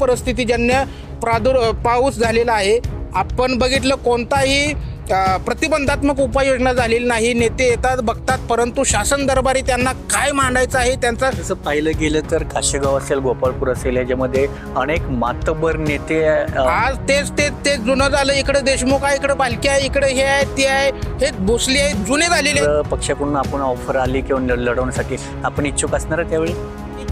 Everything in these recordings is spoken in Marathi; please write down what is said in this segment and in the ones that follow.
परिस्थितीजन्य प्रादुर पाऊस झालेला आहे. आपण बघितलं कोणताही प्रतिबंधात्मक उपाययोजना झालेली नाही. नेते येतात बघतात परंतु शासन दरबारी त्यांना काय मांडायचं आहे त्यांचा तसं पाहिलं गेलं तर काशेगाव असेल गोपाळपूर असेल याच्यामध्ये अनेक मातबर नेते आज तेच तेच तेच जुनं झालं. इकडे देशमुख आहे इकडे बालकी आहे इकडे हे आहे ते आहे. हे भोसले आहे जुने झालेले. पक्षाकडून आपण ऑफर आली किंवा लढवण्यासाठी आपण इच्छुक असणार त्यावेळी?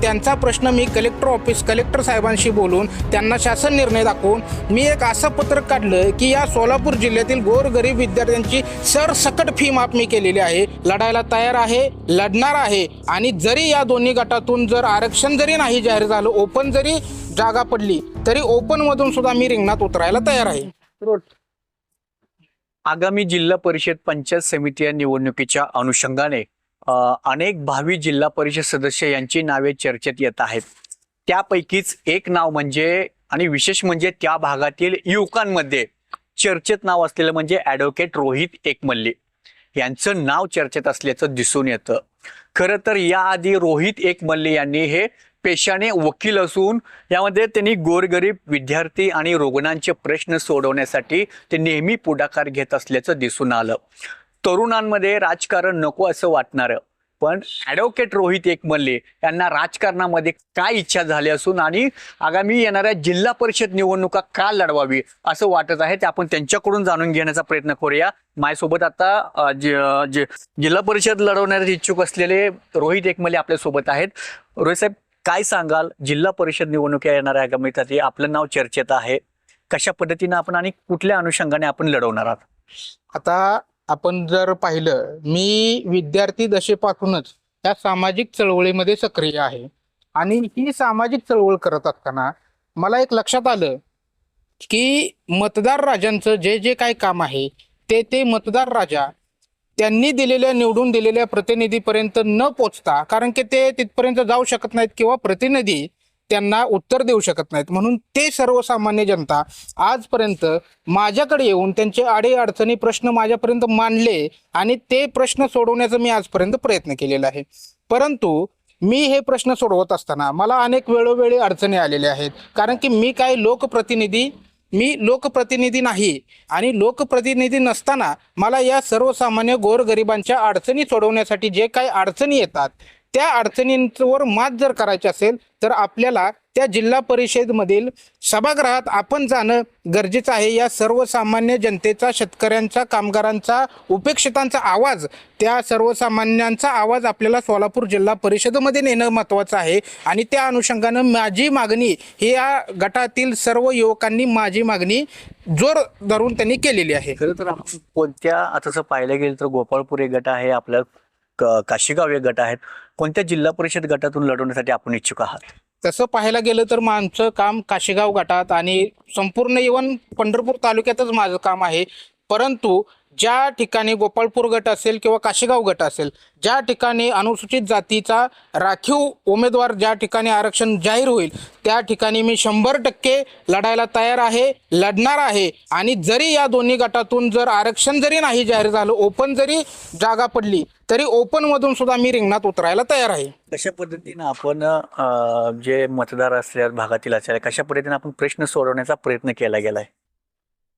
त्यांचा प्रश्न मी कलेक्टर ऑफिस कलेक्टर साहेबांशी बोलून त्यांना शासन निर्णय दाखवून मी एक असं पत्रक काढलं की या सोलापूर जिल्ह्यातील गोरगरीब विद्यार्थ्यांची सरसकट फी माफ मी केलेली आहे. लढायला तयार आहे लढणार आहे. आणि जरी या दोन्ही गटातून जर आरक्षण जरी नाही जाहीर झालं ओपन जरी जागा पडली तरी ओपन मधून सुद्धा मी रिंगणात उतरायला तयार आहे. आगामी जिल्हा परिषद पंचायत समिती या निवडणुकीच्या अनुषंगाने अनेक भावी जिल्हा परिषद सदस्य यांची नावे चर्चेत येत आहेत. त्यापैकीच एक नाव म्हणजे आणि विशेष म्हणजे त्या भागातील युवकांमध्ये चर्चेत नाव असलेलं म्हणजे ॲडव्होकेट रोहित एकमल्ली. यांचं नाव चर्चेत असल्याचं दिसून येतं. खरं तर याआधी रोहित एकमल्ली यांनी हे पेशाने वकील असून यामध्ये त्यांनी गोरगरीब विद्यार्थी आणि रुग्णांचे प्रश्न सोडवण्यासाठी ते नेहमी पुढाकार घेत असल्याचं दिसून आलं. तरुणांमध्ये राजकारण नको असं वाटणारं. पण ॲडव्होकेट रोहित एकमल्ले यांना राजकारणामध्ये काय इच्छा झाली असून आणि आगामी येणाऱ्या जिल्हा परिषद निवडणुका का लढवावी असं वाटत आहे ते आपण त्यांच्याकडून जाणून घेण्याचा प्रयत्न करूया. माझ्यासोबत आता जिल्हा परिषद लढवण्याचे इच्छुक असलेले रोहित एकमले आपल्यासोबत आहेत. रोहित साहेब काय सांगाल? जिल्हा परिषद निवडणुका येणाऱ्या आगामी साठी आपलं नाव चर्चेत आहे. कशा पद्धतीनं आपण आणि कुठल्या अनुषंगाने आपण लढवणार आहात? आता आपण जर पाहिलं मी विद्यार्थी दशेपासूनच या सामाजिक चळवळीमध्ये सक्रिय आहे. आणि ही सामाजिक चळवळ करत असताना मला एक लक्षात आलं की मतदार राजांचं जे जे काय काम आहे ते ते मतदार राजा त्यांनी दिलेल्या निवडून दिलेल्या प्रतिनिधीपर्यंत न पोचता कारण की ते तिथपर्यंत जाऊ शकत नाहीत किंवा प्रतिनिधी त्यांना उत्तर देऊ शकत नाहीत. म्हणून ते सर्वसामान्य जनता आजपर्यंत माझ्याकडे येऊन त्यांचे आडे अडचणी प्रश्न माझ्यापर्यंत मांडले आणि ते प्रश्न सोडवण्याचा मी आजपर्यंत प्रयत्न केलेला आहे. परंतु मी हे प्रश्न सोडवत असताना मला अनेक वेळोवेळी अडचणी आलेल्या आहेत. कारण की मी काय लोकप्रतिनिधी मी लोकप्रतिनिधी नाही आणि लोकप्रतिनिधी नसताना मला या सर्वसामान्य गोरगरिबांच्या अडचणी सोडवण्यासाठी जे काही अडचणी येतात त्या अडचणींवर मात जर करायची असेल तर आपल्याला त्या जिल्हा परिषदमधील सभागृहात आपण जाणं गरजेचं आहे. या सर्वसामान्य जनतेचा शेतकऱ्यांचा कामगारांचा उपेक्षितांचा आवाज त्या सर्वसामान्यांचा आवाज आपल्याला सोलापूर जिल्हा परिषदेमध्ये नेणं महत्त्वाचं आहे. आणि त्या अनुषंगानं माझी मागणी हे या गटातील सर्व युवकांनी माझी मागणी जोर धरून त्यांनी केलेली आहे. खरं तर कोणत्या आता तसं पाहिलं गेलं तर गोपाळपूर एक गट आहे आपलं काशीगाव एक गट आहेत कोणत्या जिल्हा परिषद गटातून लढवण्यासाठी आपण इच्छुक आहात? तसं पाहायला गेलं तर आमचं काम काशीगाव गटात आणि संपूर्ण इवन पंढरपूर तालुक्यातच माझं काम आहे. परंतु ज्या ठिकाणी गोपाळपूर गट असेल किंवा काशेगाव गट असेल ज्या ठिकाणी अनुसूचित जातीचा राखीव उमेदवार ज्या ठिकाणी आरक्षण जाहीर होईल त्या ठिकाणी मी शंभर टक्के लढायला तयार आहे लढणार आहे. आणि जरी या दोन्ही गटातून जर आरक्षण जरी नाही जाहीर झालं ओपन जरी जागा पडली तरी ओपनमधून सुद्धा मी रिंगणात उतरायला तयार आहे. कशा पद्धतीनं आपण जे मतदार असल्या भागातील असल्या कशा पद्धतीने आपण प्रश्न सोडवण्याचा प्रयत्न केला गेलाय?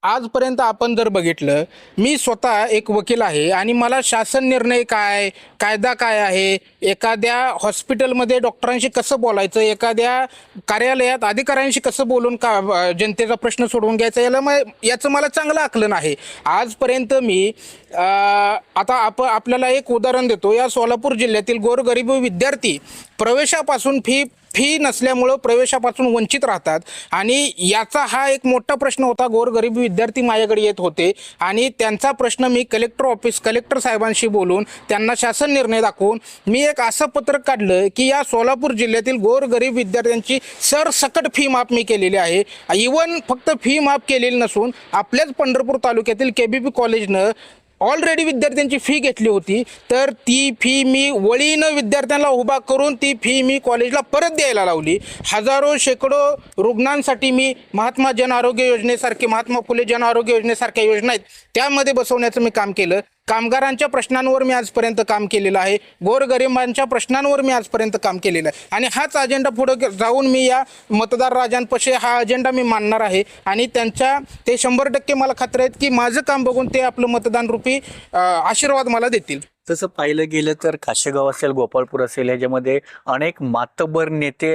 आजपर्यंत आपण जर बघितलं मी स्वतः एक वकील आहे आणि मला शासन निर्णय काय कायदा काय आहे? एखाद्या हॉस्पिटलमध्ये डॉक्टरांशी कसं बोलायचं? एखाद्या कार्यालयात अधिकाऱ्यांशी कसं बोलून का जनतेचा प्रश्न सोडवून घ्यायचा? याला मग याचं मला चांगलं आकलन आहे. आजपर्यंत मी आता आप आपल्याला एक उदाहरण देतो. या सोलापूर जिल्ह्यातील गोरगरीब विद्यार्थी प्रवेशापासून फी फी नसल्यामुळं प्रवेशापासून वंचित राहतात. आणि याचा हा एक मोठा प्रश्न होता गोरगरीब विद्यार्थी माझ्याकडे येत होते. आणि त्यांचा प्रश्न मी कलेक्टर ऑफिस कलेक्टर साहेबांशी बोलून त्यांना शासन निर्णय दाखवून मी एक असं पत्रक काढलं की या सोलापूर जिल्ह्यातील गोरगरीब विद्यार्थ्यांची सरसकट फी माफ मी केलेली आहे. इवन फक्त फी माफ केलेली नसून आपल्याच पंढरपूर तालुक्यातील के बी पी कॉलेजनं ऑलरेडी विद्यार्थ्यांची फी घेतली होती. तर ती फी मी वळीनं विद्यार्थ्यांना उभा करून ती फी मी कॉलेजला परत द्यायला लावली. हजारो शेकडो रुग्णांसाठी मी महात्मा जन आरोग्य योजनेसारखे महात्मा फुले जन आरोग्य योजनेसारख्या योजना आहेत त्यामध्ये बसवण्याचं मी काम केलं. कामगारांच्या प्रश्नांवर मी आजपर्यंत काम केलेलं आहे. गोरगरिबांच्या प्रश्नांवर मी आजपर्यंत काम केलेलं आहे. आणि हाच अजेंडा पुढे जाऊन मी या मतदार राजांपाशी हा अजेंडा मी मांडणार आहे. आणि त्यांच्या ते शंभर टक्के मला खात्री आहेत की माझं काम बघून ते आपलं मतदान रूपी आशीर्वाद मला देतील. तसं पाहिलं गेलं तर काशेगाव असेल गोपाळपूर असेल ह्याच्यामध्ये अनेक मातबर नेते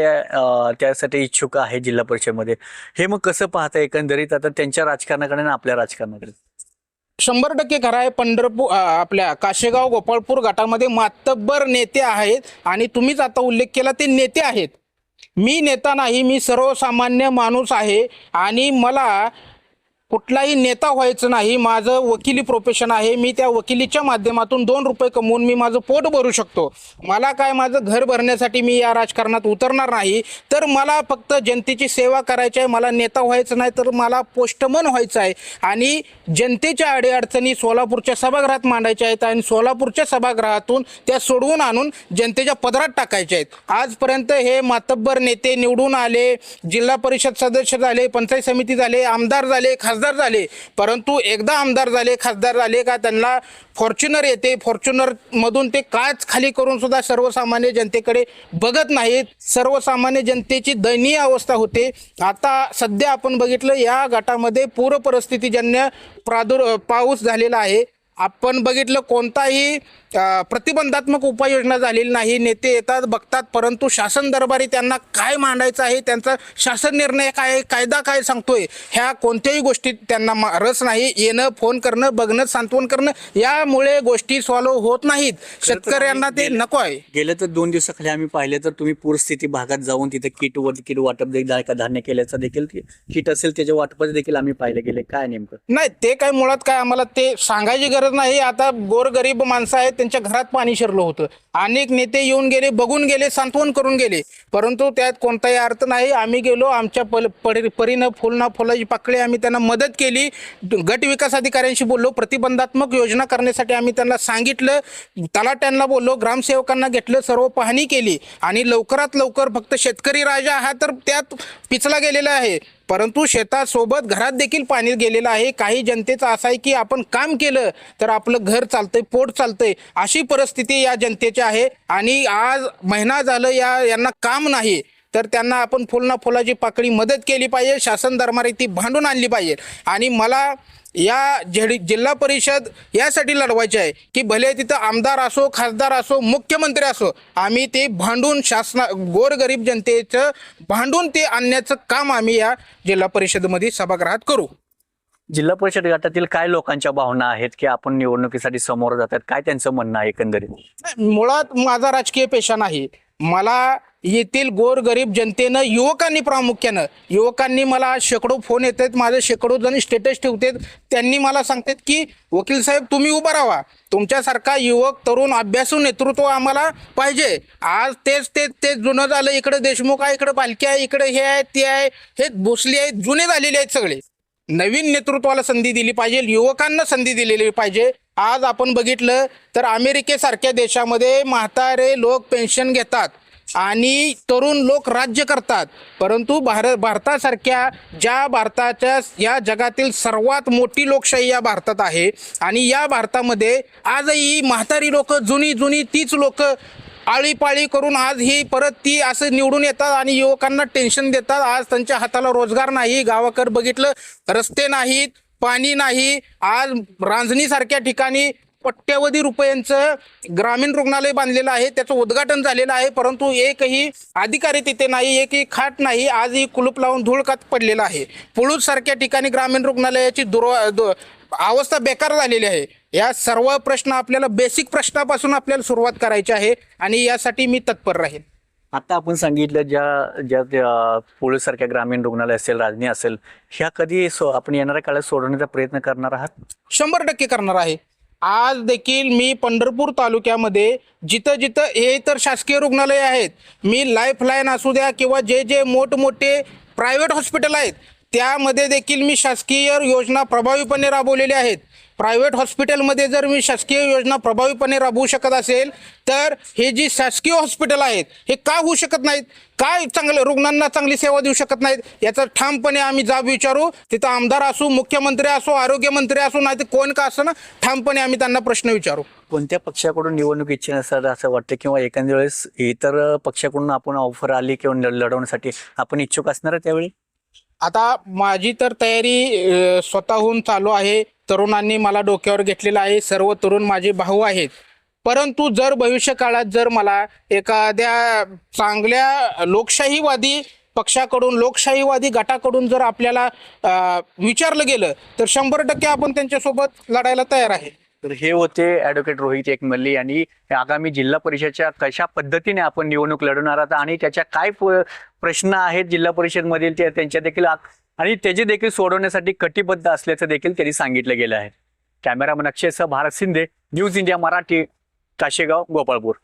त्यासाठी इच्छुक आहे जिल्हा परिषदेमध्ये. हे मग कसं पाहता एकंदरीत? आता त्यांच्या राजकारणाकडे आणि आपल्या राजकारणाकडे. शंभर टक्के खरं आहे. पंढरपूर आपल्या काशेगाव गोपाळपूर गटामध्ये मातब्बर नेते आहेत आणि तुम्हीच आता उल्लेख केला ते नेते आहेत. मी नेता नाही मी सर्वसामान्य माणूस आहे आणि मला कुठलाही नेता व्हायचं नाही माझं वकिली प्रोफेशन आहे मी त्या वकिलीच्या माध्यमातून दोन रुपये कमवून मी माझं पोट भरू शकतो. मला काय माझं घर भरण्यासाठी मी या राजकारणात उतरणार नाही तर मला फक्त जनतेची सेवा करायची आहे मला नेता व्हायचं नाही तर मला पोस्टमन व्हायचं आहे. आणि जनतेच्या अडीअडचणी सोलापूरच्या सभागृहात मांडायच्या आहेत आणि सोलापूरच्या सभागृहातून त्या सोडवून आणून जनतेच्या पदरात टाकायच्या आहेत. आजपर्यंत हे मातब्बर नेते निवडून आले जिल्हा परिषद सदस्य झाले पंचायत समिती झाले आमदार झाले खासदार झाले. परंतु एकदा आमदार झाले खासदार झाले का त्यांना फॉर्च्युनर येते. फॉर्च्युनरमधून ते काच खाली करून सुद्धा सर्वसामान्य जनतेकडे बघत नाहीत. सर्वसामान्य जनतेची दयनीय अवस्था होते. आता सध्या आपण बघितलं या गटामध्ये पूर परिस्थितीजन्य प्रादुर पाऊस झालेला आहे. आपण बघितलं कोणताही प्रतिबंधात्मक उपाययोजना झालेली नाही नेते येतात बघतात परंतु शासन दरबारी त्यांना काय मांडायचं आहे त्यांचा शासन निर्णय काय आहे, कायदा काय सांगतोय ह्या कोणत्याही गोष्टीत त्यांना रस नाही. येणं फोन करणं बघणं सांत्वन करणं यामुळे गोष्टी सॉल्व्ह होत नाहीत. शेतकऱ्यांना ते नको आहे. गेल्या तर दोन दिवसाखाली आम्ही पाहिले तर तुम्ही पूरस्थिती भागात जाऊन तिथे किट वर किट वाटप देखील धान्य केल्याचं देखील किट असेल त्याच्या वाटपाचं देखील आम्ही पाहिले गेले. काय नेमकं? नाही ते काय मुळात काय आम्हाला ते सांगायची गरज नाही. आता गोरगरीब माणसं आहेत त्यांच्या घरात पाणी शिरलं होतं. अनेक नेते येऊन गेले बघून गेले सांत्वन करून गेले. परंतु त्यात कोणताही अर्थ नाही. आम्ही गेलो आमच्या पल परी- परीनं फुलना फुलाची पाकळी आम्ही त्यांना मदत केली. गट विकास अधिकाऱ्यांशी बोललो प्रतिबंधात्मक योजना करण्यासाठी आम्ही त्यांना सांगितलं. तलाट्यांना बोललो ग्रामसेवकांना घेतलं सर्व पाहणी केली. आणि लवकरात लवकर फक्त शेतकरी राजा हा तर त्यात पिचला गेलेला आहे. परंतु शेतासोबत घरात देखील पाणी गेलेलं आहे. काही जनतेचं असं आहे की आपण काम केलं तर आपलं घर चालतंय पोट चालतंय अशी परिस्थिती या जनतेची आहे. आणि आज महिना झालं या यांना काम नाही. तर त्यांना आपण फुलना फुलाची पाकळी मदत केली पाहिजे शासन दरबारी ती भांडून आणली पाहिजे. आणि मला या झेडी जिल्हा परिषद यासाठी लढवायचे आहे की भले तिथं आमदार असो खासदार असो मुख्यमंत्री असो आम्ही ते भांडून शासना गोरगरीब जनतेचं भांडून ते आणण्याचं काम आम्ही या जिल्हा परिषदेमध्ये सभागृहात करू. जिल्हा परिषद गटातील काय लोकांच्या भावना आहेत की आपण निवडणुकीसाठी समोर जातात? काय त्यांचं म्हणणं आहे एकंदरीत? मुळात माझा राजकीय पेशा नाही. मला येथील गोरगरीब जनतेनं युवकांनी प्रामुख्यानं युवकांनी मला आज शेकडो फोन येत आहेत माझे शेकडो जण स्टेटस ठेवतात त्यांनी मला सांगतात की वकील साहेब तुम्ही उभा राहा. तुमच्यासारखा युवक तरुण अभ्यासू नेतृत्व आम्हाला पाहिजे. आज तेच तेच तेच जुनं झालं. इकडे देशमुख आहे इकडे पालखी आहे इकडे हे आहे ते आहे. हे भोसले आहेत जुने झालेले आहेत सगळे. नवीन नेतृत्वाला संधी दिली पाहिजे युवकांना संधी दिलेली पाहिजे. आज आपण बघितलं तर अमेरिकेसारख्या देशामध्ये म्हातारे लोक पेन्शन घेतात आणि तरुण लोक राज्य करतात. परंतु भारत भारतासारख्या ज्या भारताच्या या जगातील सर्वात मोठी लोकशाही या भारतात आहे आणि या भारतामध्ये आजही म्हातारी लोक जुनी जुनी तीच लोक आळीपाळी करून आज ही परत ती असं निवडून येतात आणि युवकांना टेन्शन देतात. आज त्यांच्या हाताला रोजगार नाही. गावाकडे बघितलं रस्ते नाहीत. पाणी नाही. आज रांजणीसारख्या ठिकाणी पट्ट्यावधी रुपयांचं ग्रामीण रुग्णालय बांधलेलं आहे. त्याचं उद्घाटन झालेलं आहे. परंतु एकही अधिकारी तिथे नाही एकही खाट नाही. आजही कुलूप लावून धूळकात पडलेलं आहे. पुळूसारख्या ठिकाणी ग्रामीण रुग्णालयाची दुर्व दु- अवस्था बेकार झालेली आहे. या सर्व प्रश्न आपल्याला बेसिक प्रश्नापासून आपल्याला सुरुवात करायची आहे आणि यासाठी मी तत्पर राहील आता आपण सांगितलं ज्या ज्या पोलीससारख्या ग्रामीण रुग्णालय असेल राजनी असेल ह्या कधी सो- आपण येणाऱ्या काळात सोडवण्याचा प्रयत्न करणार आहात? शंभर टक्के करणार आहे. आज देखील मी पंढरपूर तालुक्यामध्ये जिथं जिथं हे तर शासकीय रुग्णालय आहेत मी लाईफलाईन असू द्या किंवा जे जे मोठमोठे प्रायव्हेट हॉस्पिटल आहेत त्यामध्ये देखील मी शासकीय योजना प्रभावीपणे राबवलेल्या आहेत. प्रायव्हेट हॉस्पिटलमध्ये जर मी शासकीय योजना प्रभावीपणे राबवू शकत असेल तर हे जी शासकीय हॉस्पिटल आहेत हे का होऊ शकत नाहीत? काय चांगलं रुग्णांना चांगली सेवा देऊ शकत नाहीत? याचा ठामपणे आम्ही जाब विचारू तिथं आमदार असो मुख्यमंत्री असो आरोग्यमंत्री असो नाही तर कोण का असं ना ठामपणे आम्ही त्यांना प्रश्न विचारू. कोणत्या पक्षाकडून निवडणूक इच्छा नसतात असं वाटतं? किंवा एखाद्या वेळेस इतर पक्षाकडून आपण ऑफर आली किंवा लढवण्यासाठी आपण इच्छुक असणार त्यावेळी? आता माझी तर तयारी स्वतःहून चालू आहे. तरुणांनी मला डोक्यावर घेतलेलं आहे. सर्व तरुण माझे भाऊ आहेत. परंतु जर भविष्य काळात जर मला एखाद्या चांगल्या लोकशाहीवादी पक्षाकडून लोकशाहीवादी गटाकडून जर आपल्याला विचारलं गेलं तर शंभर टक्के आपण त्यांच्यासोबत लढायला तयार आहे. तर हे होते ॲडव्होकेट रोहित एकमल्ली आणि आगामी जिल्हा परिषदच्या कशा पद्धतीने आपण निवडणूक लढवणार आहात आणि त्याच्या काय प- प्रश्न आहेत जिल्हा परिषदमधील ते त्यांच्या देखील आणि त्याचे देखील सोडवण्यासाठी कटिबद्ध असल्याचं देखील त्यांनी सांगितलं गेलं आहे. कॅमेरामन अक्षयसह भारत शिंदे न्यूज इंडिया मराठी काशेगाव गोपाळपूर.